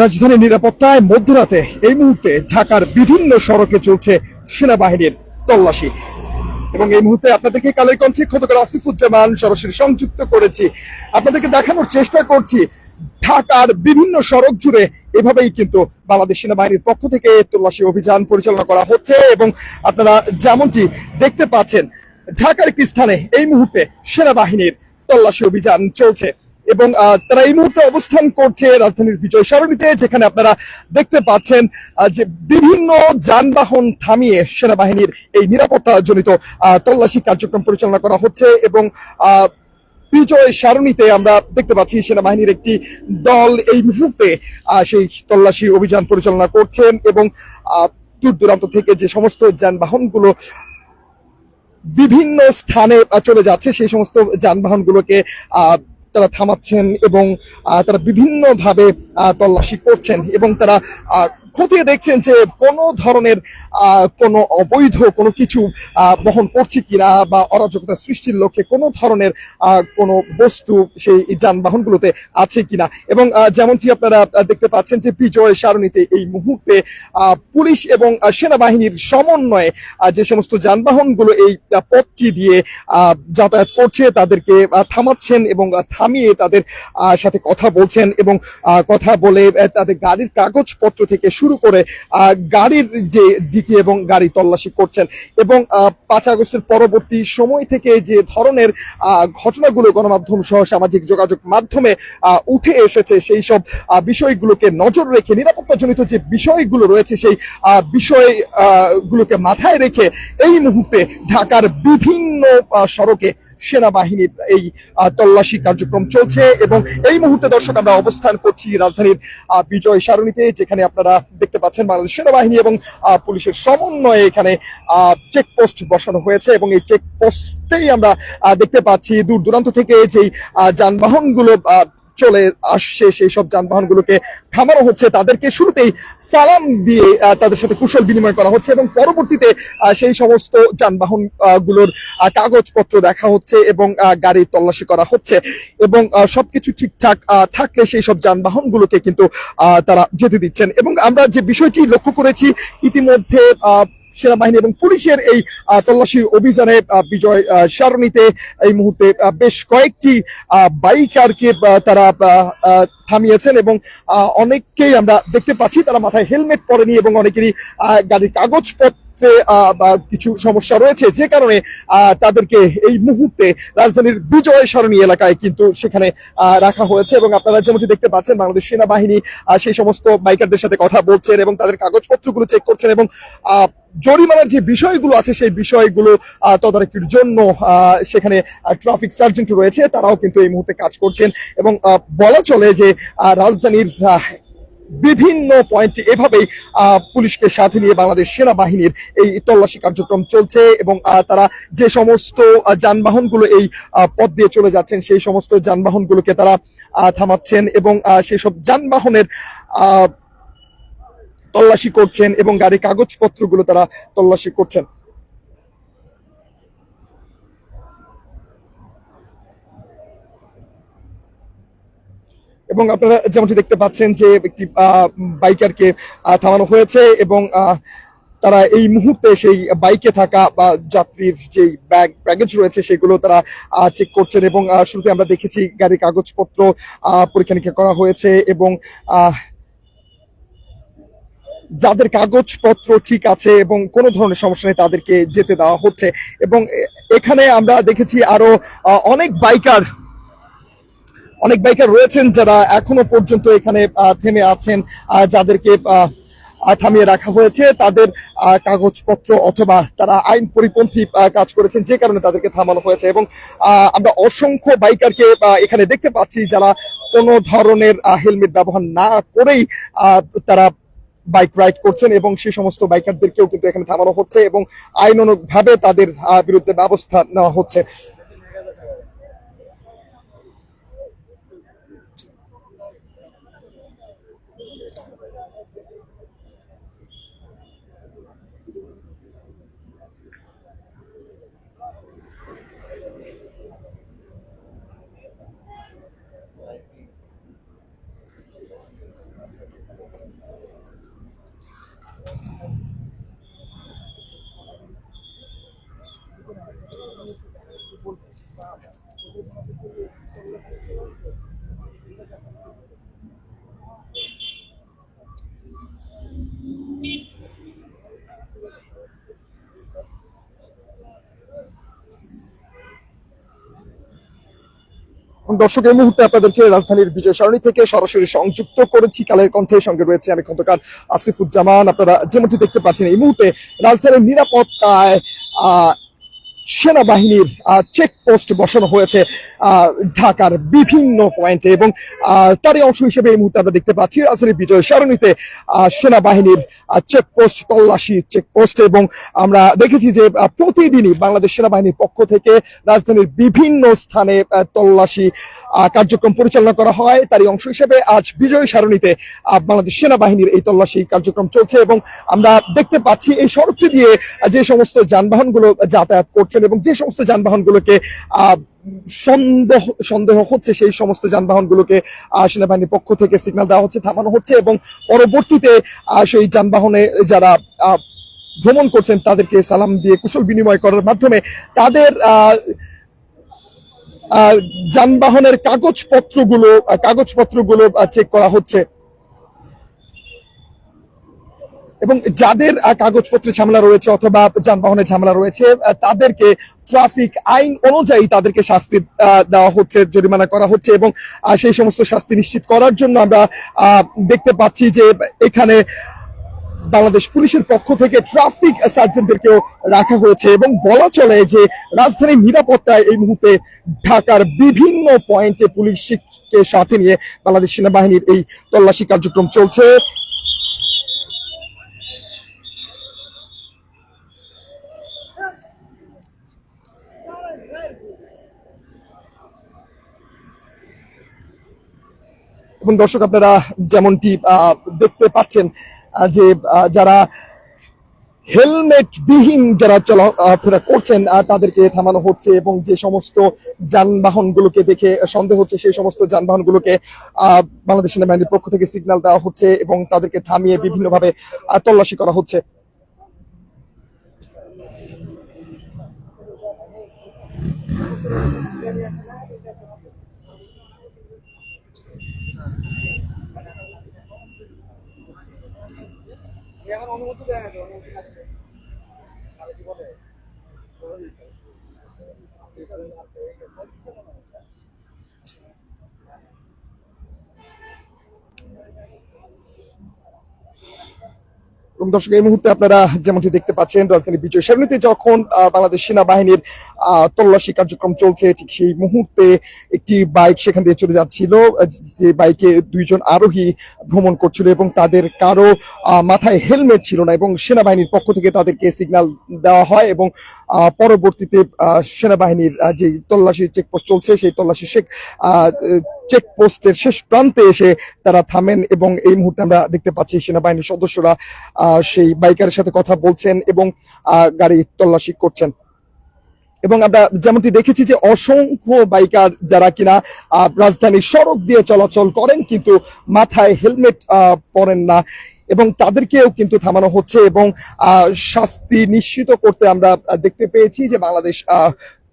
রাজধানীর নিরাপত্তায় মধ্যরাতে এই মুহূর্তে ঢাকার বিভিন্ন সড়কে চলছে সেনাবাহিনীর তল্লাশি। এবং এই মুহূর্তে আপনাদেরকে কালের কণ্ঠে খোদকার আসিফুজ্জামান সরাসরি সংযুক্ত করেছি। আপনাদেরকে দেখানোর চেষ্টা করছি, ঢাকার বিভিন্ন সড়ক জুড়ে এভাবেই কিন্তু বাংলাদেশ সেনাবাহিনীর পক্ষ থেকে তল্লাশি অভিযান পরিচালনা করা হচ্ছে এবং আপনারা যেমনটি দেখতে পাচ্ছেন, ঢাকার একটি স্থানে এই মুহূর্তে সেনাবাহিনীর তল্লাশি অভিযান চলছে। এবং তারা এই মুহূর্তে অবস্থান করছে রাজধানীর বিজয় সরণিতে যেখানে আপনারা দেখতে পাচ্ছেন যে বিভিন্ন যানবাহন থামিয়ে সেনাবাহিনীর এই নিরাপত্তা জনিত তল্লাশি কার্যক্রম পরিচালনা করা হচ্ছে এবং বিজয় সারণীতে আমরা দেখতে পাচ্ছি সেনাবাহিনীর একটি দল এই মুহূর্তে সেই তল্লাশি অভিযান পরিচালনা করছেন এবং দূর দূরান্ত থেকে যে সমস্ত যানবাহনগুলো বিভিন্ন স্থানে চলে যাচ্ছে সেই সমস্ত যানবাহনগুলোকে আহ, তারা থামাচ্ছেন এবং তারা বিভিন্নভাবে তল্লাশি করছেন এবং তারা খতিয়ে দেখছেন যে কোনো ধরনের কোনো অবৈধ কোনো কিছু বহন করছে কিনা বা অরাজকতা সৃষ্টির লক্ষ্যে কোনো ধরনের কোনো বস্তু সেই যানবাহনগুলোতে আছে কিনা। এবং যেমনটি আপনারা দেখতে পাচ্ছেন যে বিজয় সারণীতে এই মুহূর্তে পুলিশ এবং সেনাবাহিনীর সমন্বয়ে যে সমস্ত যানবাহনগুলো এই পথটি দিয়ে যাতায়াত করছে, তাদেরকে থামাচ্ছেন এবং থামিয়ে তাদের সাথে কথা বলছেন এবং কথা বলে তাদের গাড়ির কাগজপত্র থেকে শুরু করে গাড়ির যে দিকে এবং গাড়ি তল্লাশি করছেন এবং পাঁচ আগস্টের পরবর্তী সময় থেকে যে ধরনের ঘটনাগুলো গণমাধ্যম সহ সামাজিক যোগাযোগ মাধ্যমে উঠে এসেছে সেই সব বিষয়গুলোকে নজর রেখে নিরাপত্তাজনিত যে বিষয়গুলো রয়েছে সেই আহ, বিষয় আহ, গুলোকে মাথায় রেখে এই মুহূর্তে ঢাকার বিভিন্ন সড়কে সেনাবাহিনীর এই তল্লাশি কার্যক্রম চলছে এবং এই মুহূর্তে দর্শক, আমরা অবস্থান করছি রাজধানীর বিজয় সারণীতে, যেখানে আপনারা দেখতে পাচ্ছেন বাংলাদেশ সেনাবাহিনী এবং পুলিশের সমন্বয়ে এখানে চেকপোস্ট বসানো হয়েছে এবং এই চেকপোস্টেই আমরা দেখতে পাচ্ছি দূর দূরান্ত থেকে যেই যানবাহনগুলো চলে আসছে সেই সব যানবাহনগুলোকে থামানো হচ্ছে। তাদেরকে শুরুতেই সালাম দিয়ে তাদের সাথে কুশল বিনিময় করা হচ্ছে এবং পরবর্তীতে সেই সমস্ত যানবাহনগুলোর কাগজপত্র দেখা হচ্ছে এবং গাড়ি তল্লাশি করা হচ্ছে এবং সবকিছু ঠিকঠাক থাকলে সেই সব যানবাহনগুলোকে কিন্তু আহ, তারা যেতে দিচ্ছেন। এবং আমরা যে বিষয়টি লক্ষ্য করেছি ইতিমধ্যে সেনাবাহিনী এবং পুলিশের এই তল্লাশি অভিযানে বিজয় সারণীতে এই মুহূর্তে বেশ কয়েকটি বাইকারকে তারা থামিয়েছেন এবং অনেককেই আমরা দেখতে পাচ্ছি। তারা মাথায় হেলমেট পরেনি এবং অনেকেরই গাড়ির কাগজপত্রে বা কিছু সমস্যা রয়েছে যে কারণে তাদেরকে এই মুহূর্তে রাজধানীর বিজয় সরণী এলাকায় কিন্তু সেখানে রাখা হয়েছে এবং আপনারা যেমনটি দেখতে পাচ্ছেন, বাংলাদেশ সেনাবাহিনী সেই সমস্ত বাইকারদের সাথে কথা বলছেন এবং তাদের কাগজপত্রগুলো চেক করছেন এবং জরিমানার যে বিষয়গুলো আছে সেই বিষয়গুলো তদারকির জন্য সেখানে ট্রাফিক সার্জেন্ট রয়েছে, তারাও কিন্তু এই মুহূর্তে কাজ করছেন এবং বলা চলে যে রাজধানীর বিভিন্ন পয়েন্টে এভাবেই পুলিশকে সাথে নিয়ে বাংলাদেশ সেনাবাহিনীর এই তল্লাশি কার্যক্রম চলছে এবং তারা যে সমস্ত যানবাহনগুলো এই পথ দিয়ে চলে যাচ্ছেন, সেই সমস্ত যানবাহনগুলোকে তারা থামাচ্ছেন এবং সেসব যানবাহনের তল্লাশি করছেন এবং গাড়ি কাগজপত্রগুলো তারা তল্লাশি করছেন। এবং আপনারা যেমনটি দেখতে পাচ্ছেন যে একটি বাইকারকে থামানো হয়েছে এবং তারা এই মুহূর্তে সেই বাইকে থাকা, বা যাত্রীর যেই ব্যাগ, ব্যাগেজ রয়েছে সেগুলো তারা চেক করছেন এবং শুরুতে আমরা দেখেছি গাড়ির কাগজপত্র পরীক্ষা নিরীক্ষা করা হয়েছে এবং যাদের কাগজপত্র ঠিক আছে এবং কোনো ধরনের সমস্যা নেই তাদেরকে যেতে দেওয়া হচ্ছে এবং এখানে আমরা দেখেছি আরও অনেক বাইকার অনেক বাইকার রয়েছেন যারা এখনও পর্যন্ত এখানে থেমে আছেন যাদেরকে থামিয়ে রাখা হয়েছে। তাদের কাগজপত্র অথবা তারা আইন পরিপন্থী কাজ করেছেন যে কারণে তাদেরকে থামানো হয়েছে এবং আমরা অসংখ্য বাইকারকে এখানে দেখতে পাচ্ছি যারা কোনো ধরনের হেলমেট ব্যবহার না করেই তারা বাইক রাইড করছেন এবং সেই সমস্ত বাইকারদেরকেও কিন্তু এখানে থামানো হচ্ছে এবং আইনানুগ ভাবে তাদের বিরুদ্ধে ব্যবস্থা নেওয়া হচ্ছে। দর্শক, এই মুহূর্তে আপনাদেরকে রাজধানীর বিজয় সারণী থেকে সরাসরি সংযুক্ত করেছি। কালের কণ্ঠে সঙ্গে রয়েছে আমি খন্দকার আসিফুজ্জামান। আপনারা যেমনটি দেখতে পাচ্ছেন, এই মুহূর্তে রাজধানীর নিরাপত্তায় সেনাবাহিনীর চেকপোস্ট বসানো হয়েছে ঢাকার বিভিন্ন পয়েন্টে এবং তারই অংশ হিসেবে এই মুহূর্তে আমরা দেখতে পাচ্ছি রাজধানীর বিজয় সরণিতে সেনাবাহিনীর চেকপোস্ট তল্লাশি চেকপোস্ট এবং আমরা দেখেছি যে প্রতিদিনই বাংলাদেশ সেনাবাহিনীর পক্ষ থেকে রাজধানীর বিভিন্ন স্থানে তল্লাশি কার্যক্রম পরিচালনা করা হয়। তারই অংশ হিসেবে আজ বিজয় সারণীতে বাংলাদেশ সেনাবাহিনীর এই তল্লাশি কার্যক্রম চলছে এবং আমরা দেখতে পাচ্ছি এই সড়কটি দিয়ে যে সমস্ত যানবাহনগুলো যাতায়াত করছেন এবং যে সমস্ত যানবাহনগুলোকে সন্দেহ সন্দেহ হচ্ছে সেই সমস্ত যানবাহনগুলোকে সেনাবাহিনীর পক্ষ থেকে সিগন্যাল দেওয়া হচ্ছে, থামানো হচ্ছে এবং পরবর্তীতে সেই যানবাহনে যারা ভ্রমণ করছেন তাদেরকে সালাম দিয়ে কুশল বিনিময় করার মাধ্যমে তাদের যানবাহনের কাগজপত্রগুলো কাগজপত্রগুলো চেক করা হচ্ছে। এবং যাদের কাগজপত্রে ঝামেলা রয়েছে অথবা যানবাহনের ঝামেলা রয়েছে তাদেরকে ট্রাফিক আইন অনুযায়ী তাদেরকে শাস্তি দেওয়া হচ্ছে, জরিমানা করা হচ্ছে এবং সেই সমস্ত শাস্তি নিশ্চিত করার জন্য আমরা দেখতে পাচ্ছি যে এখানে বাংলাদেশ পুলিশের পক্ষ থেকে ট্রাফিক সার্জেন্টদেরকেও রাখা হয়েছে এবং বলা চলে যে রাজধানীর নিরাপত্তায় এই মুহূর্তে ঢাকার বিভিন্ন পয়েন্টে পুলিশকে সাথে নিয়ে বাংলাদেশ সেনাবাহিনীর এই তল্লাশি কার্যক্রম চলছে। এবং দর্শক, আপনারা যেমনটি দেখতে পাচ্ছেন যে যারা হেলমেট বিহীন যারা চলাফেরা করছেন তাদেরকে থামানো হচ্ছে এবং যে সমস্ত যানবাহনগুলোকে দেখে সন্দেহ হচ্ছে, সেই সমস্ত যানবাহনগুলোকে বাংলাদেশ সেনাবাহিনীর পক্ষ থেকে সিগন্যাল দেওয়া হচ্ছে এবং তাদেরকে থামিয়ে বিভিন্নভাবে তল্লাশি করা হচ্ছে। যেমন অনুমতি দেয় না অনুমতি না দিলে কি বলে? এবং দর্শক, এই মুহূর্তে আপনারা যেমনটি দেখতে পাচ্ছেন রাজধানী বিজয় সারণীতে যখন বাংলাদেশ সেনাবাহিনীর তল্লাশি কার্যক্রম চলছে, ঠিক সেই মুহূর্তে একটি বাইক সেখান দিয়ে চলে যাচ্ছিল যে বাইকে দুইজন আরোহী ভ্রমণ করছিল এবং তাদের কারও মাথায় হেলমেট ছিল না এবং সেনাবাহিনীর পক্ষ থেকে তাদেরকে সিগন্যাল দেওয়া হয় এবং পরবর্তীতে সেনাবাহিনীর যে তল্লাশি চেকপোস্ট চলছে, সেই তল্লাশি শেখ চেকপোস্টের শেষ প্রান্তে এসে তারা থামেন এবং এই মুহূর্তে আমরা দেখতে পাচ্ছি সেনাবাহিনীর সদস্যরা সেই বাইকারের সাথে কথা বলছেন এবং গাড়ি তল্লাশি করছেন। এবং আমরা যেমনটি দেখেছি যে অসংখ্য বাইকার যারা কিনা রাজধানীর সড়ক দিয়ে চলাচল করেন কিন্তু মাথায় হেলমেট পরেন না এবং তাদেরকেও কিন্তু থামানো হচ্ছে এবং শাস্তি নিশ্চিত করতে আমরা দেখতে পেয়েছি যে বাংলাদেশ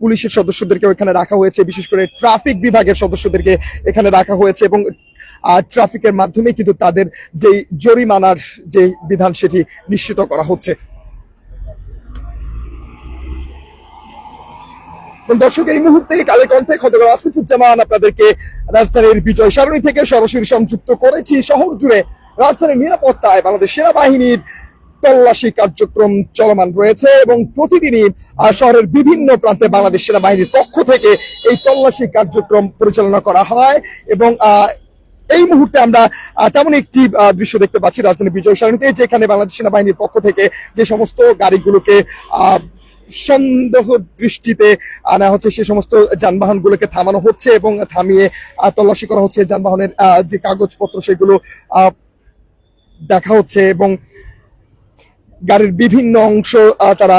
পুলিশের সদস্যদেরকেও এখানে রাখা হয়েছে, বিশেষ করে ট্রাফিক বিভাগের সদস্যদেরকে এখানে রাখা হয়েছে এবং ট্রাফিকের মাধ্যমে কিন্তু তাদের যে জরিমানার যে বিধান সেটি নিশ্চিত করা হচ্ছে। দর্শক, এই মুহূর্তে কালে কণ্ঠে খন্দকার আসিফুজ্জামান আপনাদেরকে রাজধানীর বিজয় সারণী থেকে সরাসরি সংযুক্ত করেছি। শহর জুড়ে রাজধানীর নিরাপত্তায় বাংলাদেশ সেনাবাহিনীর তল্লাশি কার্যক্রম চলমান রয়েছে এবং প্রতিদিনই শহরের বিভিন্ন প্রান্তে বাংলাদেশ সেনাবাহিনীর পক্ষ থেকে এই তল্লাশি কার্যক্রম পরিচালনা করা হয় এবং এই মুহূর্তে আমরা তেমন একটি দৃশ্য দেখতে পাচ্ছি রাজধানী বিজয় সারণীতে, যেখানে বাংলাদেশ সেনাবাহিনীর পক্ষ থেকে যে সমস্ত গাড়িগুলোকে সন্দেহ দৃষ্টিতে আনা হচ্ছে, সে সমস্ত যানবাহনগুলোকে থামানো হচ্ছে এবং থামিয়ে তল্লাশি করা হচ্ছে। যানবাহনের যে কাগজপত্র সেগুলো দেখা হচ্ছে এবং গাড়ির বিভিন্ন অংশ তারা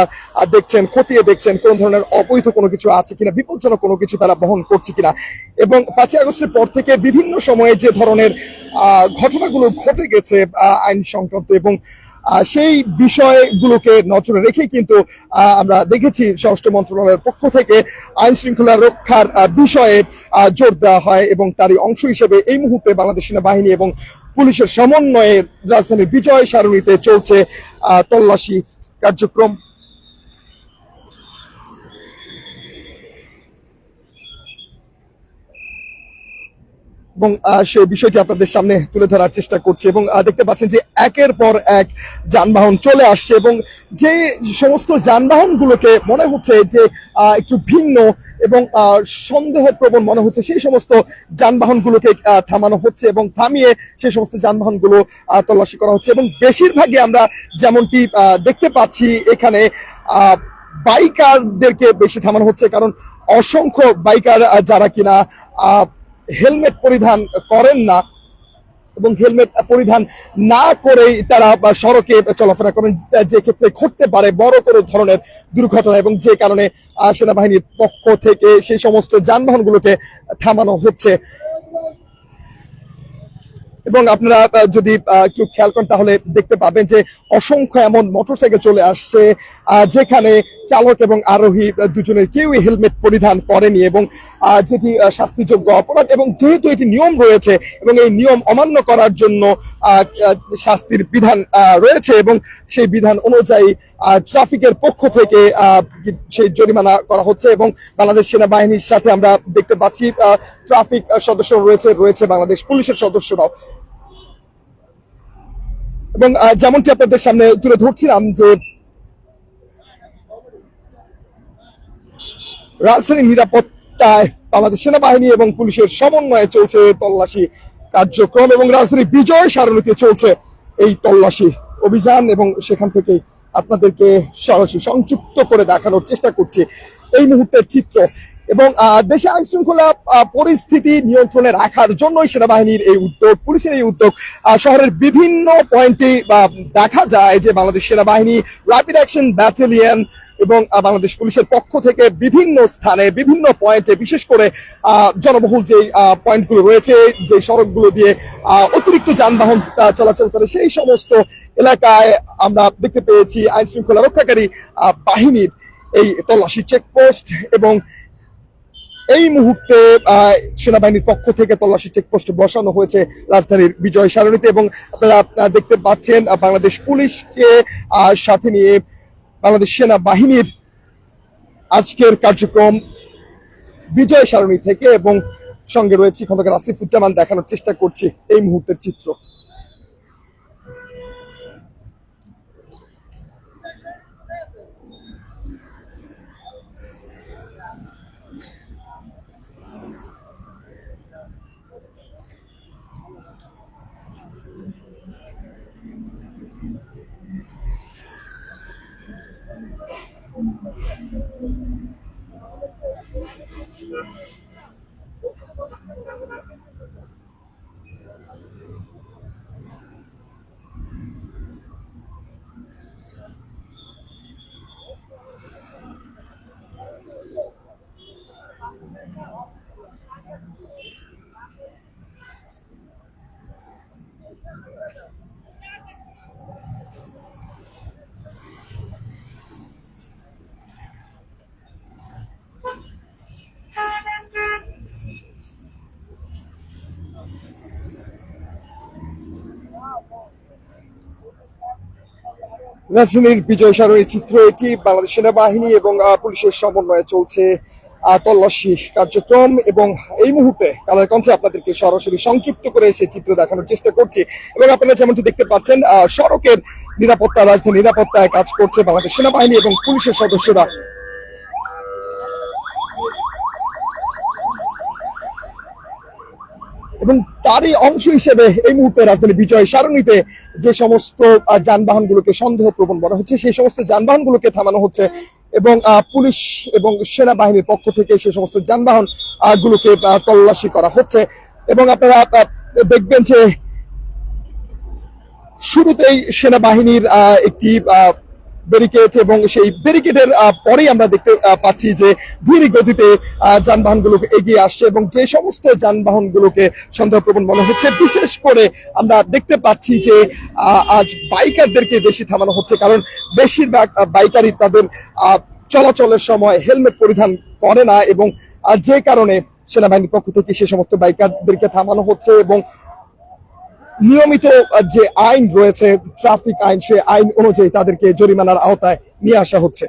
দেখছেন, খতিয়ে দেখছেন কোন ধরনের অবৈধ কোনো কিছু আছে কিনা, বিপজ্জনক কোনো কিছু তারা বহন করছে কিনা। এবং পাঁচই আগস্টের পর থেকে বিভিন্ন সময়ে যে ধরনের ঘটনাগুলো ঘটে গেছে আইন সংক্রান্ত এবং সেই বিষয়গুলোকে নজরে রেখে কিন্তু আমরা দেখেছি স্বরাষ্ট্র মন্ত্রণালয়ের পক্ষ থেকে আইন শৃঙ্খলা রক্ষার বিষয়ে জোর দেওয়া হয় এবং তারই অংশ হিসেবে এই মুহূর্তে বাংলাদেশ সেনাবাহিনী এবং পুলিশের সমন্বয়ে রাজধানীর বিজয় সারণীতে চলছে তল্লাশি কার্যক্রম। এবং সেই বিষয়টি আপনাদের সামনে তুলে ধরার চেষ্টা করছি এবং দেখতে পাচ্ছেন যে একের পর এক যানবাহন চলে আসছে এবং যে সমস্ত যানবাহনগুলোকে মনে হচ্ছে যে একটু ভিন্ন এবং সন্দেহপ্রবণ মনে হচ্ছে সেই সমস্ত যানবাহনগুলোকে থামানো হচ্ছে এবং থামিয়ে সেই সমস্ত যানবাহনগুলো তল্লাশি করা হচ্ছে এবং বেশিরভাগই আমরা যেমনটি দেখতে পাচ্ছি এখানে বাইকারদেরকে বেশি থামানো হচ্ছে কারণ অসংখ্য বাইকার যারা কিনা হেলমেট পরিধান করেন না এবং হেলমেট পরিধান না করেই তারা সড়কে চলাফেরা করেন, যে ক্ষেত্রে ঘটতে পারে বড় কোনো ধরনের দুর্ঘটনা এবং যে কারণে সেনাবাহিনীর পক্ষ থেকে সেই সমস্ত যানবাহনগুলোকে থামানো হচ্ছে। এবং আপনারা যদি একটু খেয়াল করেন তাহলে দেখতে পাবেন যে অসংখ্য এমন মোটরসাইকেল চলে আসছে যেখানে চালক এবং আরোহী দুজনের কেউই হেলমেট পরিধান করেনি এবং যেটি শাস্তিযোগ্য অপরাধ এবং যেহেতু এটি নিয়ম রয়েছে এবং এই নিয়ম অমান্য করার জন্য শাস্তির বিধান রয়েছে এবং সেই বিধান অনুযায়ী ট্রাফিকের পক্ষ থেকে সেই জরিমানা করা হচ্ছে এবং বাংলাদেশ সেনাবাহিনীর সাথে আমরা দেখতে পাচ্ছি ট্রাফিক সদস্য রয়েছে রয়েছে বাংলাদেশ পুলিশের সদস্যরাও। এবং যেমনটি আপনাদের সামনে তুলে ধরছিলাম যে রাজধানীর নিরাপত্তায় বাংলাদেশ সেনাবাহিনী এবং পুলিশের সমন্বয়ে চলছে তল্লাশি কার্যক্রম এবং রাজধানী বিজয় সারণীতে চলছে এই তল্লাশি অভিযান এবং সেখান থেকে আপনাদেরকে সরাসরি সংযুক্ত করে দেখানোর চেষ্টা করছি এই মুহূর্তের চিত্র। এবং দেশে আইন শৃঙ্খলা পরিস্থিতি নিয়ন্ত্রণে রাখার জন্যই সেনাবাহিনীর এই উদ্যোগ, পুলিশের এই উদ্যোগ শহরের বিভিন্ন পয়েন্টে দেখা যায় যে বাংলাদেশ সেনাবাহিনী র্যাপিড অ্যাকশন ব্যাটালিয়ন এবং বাংলাদেশ পুলিশের পক্ষ থেকে বিভিন্ন স্থানে, বিভিন্ন পয়েন্টে, বিশেষ করে জনবহুল যে পয়েন্টগুলো রয়েছে যে সড়কগুলো দিয়ে অতিরিক্ত যানবাহন চলাচল করে, সেই সমস্ত এলাকায় আমরা দেখতে পেয়েছি আইন শৃঙ্খলা রক্ষাকারী বাহিনীর এই তল্লাশি চেকপোস্ট এবং এই মুহূর্তে সেনাবাহিনীর পক্ষ থেকে তল্লাশি চেকপোস্ট বসানো হয়েছে রাজধানীর বিজয় সারণীতে এবং আপনারা দেখতে পাচ্ছেন বাংলাদেশ পুলিশকে সাথে নিয়ে বাংলাদেশ সেনাবাহিনীর আজকের কার্যক্রম বিজয় সারণী থেকে এবং সঙ্গে রয়েছে খন্দকার আসিফুজ্জামান দেখানোর চেষ্টা করছি এই মুহূর্তের চিত্র। রাজধানীর বিজয় সারণী চিত্র এটি। বাংলাদেশ সেনাবাহিনী এবং পুলিশের সমন্বয়ে চলছে তল্লাশি কার্যক্রম এবং এই মুহূর্তে কালার কণ্ঠে আপনাদেরকে সরাসরি সংযুক্ত করে সে চিত্র দেখানোর চেষ্টা করছি। এবং আপনারা যেমনটি দেখতে পাচ্ছেন সড়কের নিরাপত্তা রাজধানী নিরাপত্তায় কাজ করছে বাংলাদেশ সেনাবাহিনী এবং পুলিশের সদস্যরা। এবং তারই অংশ হিসেবে এই মুহূর্তে রাজধানী বিজয় সারণীতে যে সমস্ত আহ, সন্দেহ প্রবণ বলা হচ্ছে সেই সমস্ত যানবাহনগুলোকে থামানো হচ্ছে এবং পুলিশ এবং সেনাবাহিনীর পক্ষ থেকে সেই সমস্ত যানবাহন গুলোকে তল্লাশি করা হচ্ছে। এবং আপনারা দেখবেন যে শুরুতেই সেনাবাহিনীর একটি ব্যারিকেড এবং সেই ব্যারিকেডের পরেই আমরা দেখতে পাচ্ছি যে ধীর গতিতে আহ, যানবাহনগুলো এগিয়ে আসছে এবং যে সমস্ত যানবাহনগুলোকে সন্দেহপ্রবণ মনে হচ্ছে বিশেষ করে আমরা দেখতে পাচ্ছি যে আজ বাইকারদেরকে বেশি থামানো হচ্ছে কারণ বেশিরভাগ বাইকারই তাদের চলাচলের সময় হেলমেট পরিধান করে না এবং যে কারণে সেনাবাহিনীর পক্ষ থেকে সে সমস্ত বাইকারদেরকে থামানো হচ্ছে এবং নিয়মিত যে আইন রয়েছে, ট্রাফিক আইন, সে আইন অনুযায়ী তাদেরকে জরিমানার আওতায় নিয়ে আসা হচ্ছে।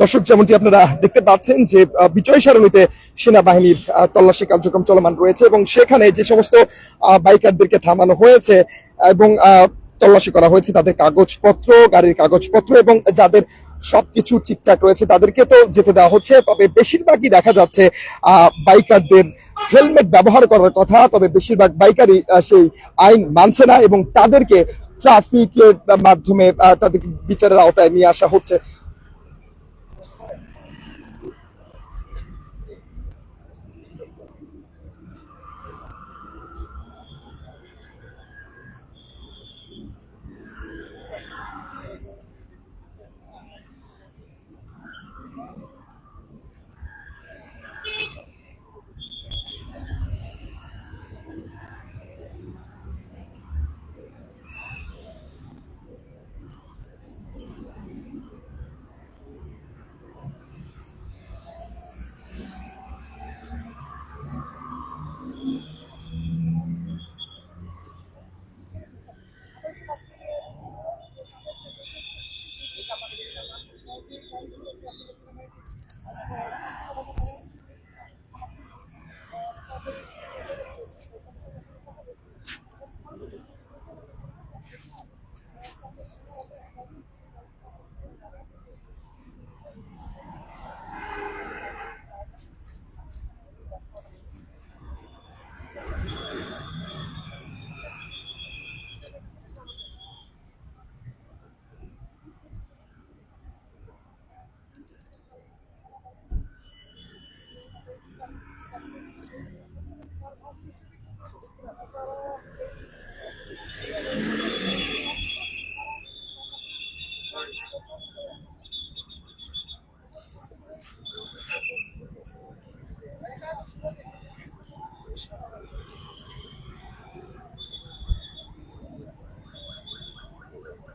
দর্শক, যেমনটি আপনারা দেখতে পাচ্ছেন যে বিজয় সারণীতে সেনাবাহিনীর তল্লাশি কার্যক্রম চলমান রয়েছে এবং সেখানে যে সমস্ত বাইকারদেরকে থামানো হয়েছে এবং তল্লাশি করা হয়েছে তাদের কাগজপত্র, গাড়ির কাগজপত্র এবং যাদের সবকিছু ঠিকঠাক রয়েছে তাদেরকে তো যেতে দেওয়া হচ্ছে। তবে বেশিরভাগই দেখা যাচ্ছে বাইকারদের হেলমেট ব্যবহার করার কথা, তবে বেশিরভাগ বাইকারই সেই আইন মানছে না এবং তাদেরকে ট্রাফিকের মাধ্যমে তাদের বিচারের আওতায় নিয়ে আসা হচ্ছে।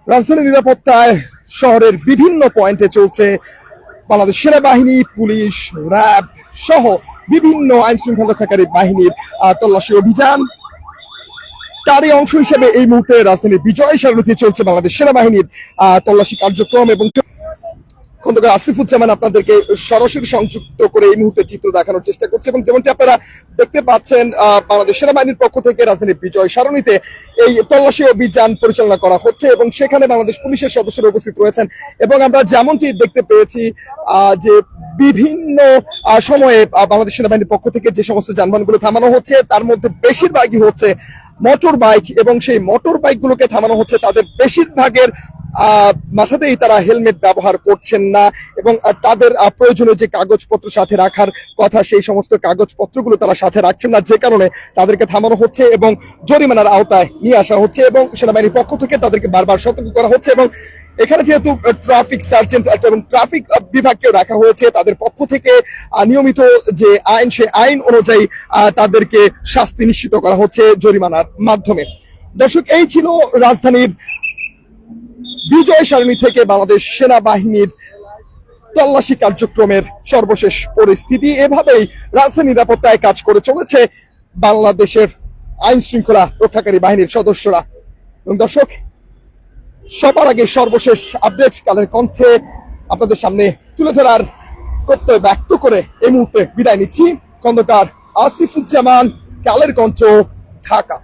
রাজধানী নিরাপত্তায় শহরের বিভিন্ন পয়েন্টে চলছে বাংলাদেশ সেনাবাহিনী, পুলিশ, র্যাব সহ বিভিন্ন আইন শৃঙ্খলা রক্ষাকারী বাহিনীর তল্লাশি অভিযান। তারই অংশ হিসেবে এই মুহূর্তে রাজধানীর বিজয় সারণীতে চলছে বাংলাদেশ সেনাবাহিনীর তল্লাশি কার্যক্রম এবং খন্দকার আপনাদেরকে সরাসরি সংযুক্ত করে এই মুহূর্তে চিত্র দেখানোর চেষ্টা করছে এবং যেমনটি আপনারা দেখতে পাচ্ছেন বাংলাদেশ সেনাবাহিনীর পক্ষ থেকে রাজধানীর বিজয় সারণীতে এই তল্লাশি অভিযান পরিচালনা করা হচ্ছে এবং সেখানে বাংলাদেশ পুলিশের সদস্যরা উপস্থিত রয়েছেন এবং আমরা যেমনটি দেখতে পেয়েছি যে বিভিন্ন সময়ে বাংলাদেশ সেনাবাহিনীর পক্ষ থেকে যে সমস্ত যানবাহনগুলো থামানো হচ্ছে, তার মধ্যে বেশিরভাগই হচ্ছে মোটর বাইক এবং সেই মোটর বাইকগুলোকে থামানো হচ্ছে। তাদের বেশিরভাগের মাথাতেই তারা হেলমেট ব্যবহার করছেন না এবং তাদের প্রয়োজনীয় যে কাগজপত্র সাথে রাখার কথা, সেই সমস্ত কাগজপত্রগুলো তারা সাথে রাখছেন না, যে কারণে তাদেরকে থামানো হচ্ছে এবং জরিমানার আওতায় নিয়ে আসা হচ্ছে এবং সেনাবাহিনীর পক্ষ থেকে তাদেরকে বারবার সতর্ক করা হচ্ছে এবং এখানে যেহেতু ট্রাফিক সার্জেন্ট এবং ট্রাফিক বিভাগকে রাখা হয়েছে, তাদের পক্ষ থেকে নিয়মিত যে আইন সে আইন অনুযায়ী তাদেরকে শাস্তি নিশ্চিত করা হচ্ছে জরিমানার মাধ্যমে। দর্শক, এই ছিল রাজধানীর বিজয় সারণী থেকে বাংলাদেশ সেনাবাহিনীর তল্লাশি কার্যক্রমের সর্বশেষ পরিস্থিতি। এভাবেই রাজধানী নিরাপত্তায় কাজ করে চলেছে বাংলাদেশের আইন শৃঙ্খলা রক্ষাকারী বাহিনীর সদস্যরা। এবং দর্শক, সবার আগে সর্বশেষ আপডেট কালের কণ্ঠে আপনাদের সামনে তুলে ধরার প্রত্যয় ব্যক্ত করে এই মুহূর্তে বিদায় নিচ্ছি। খন্দকার আসিফুজ্জামান, কালের কণ্ঠ, ঢাকা।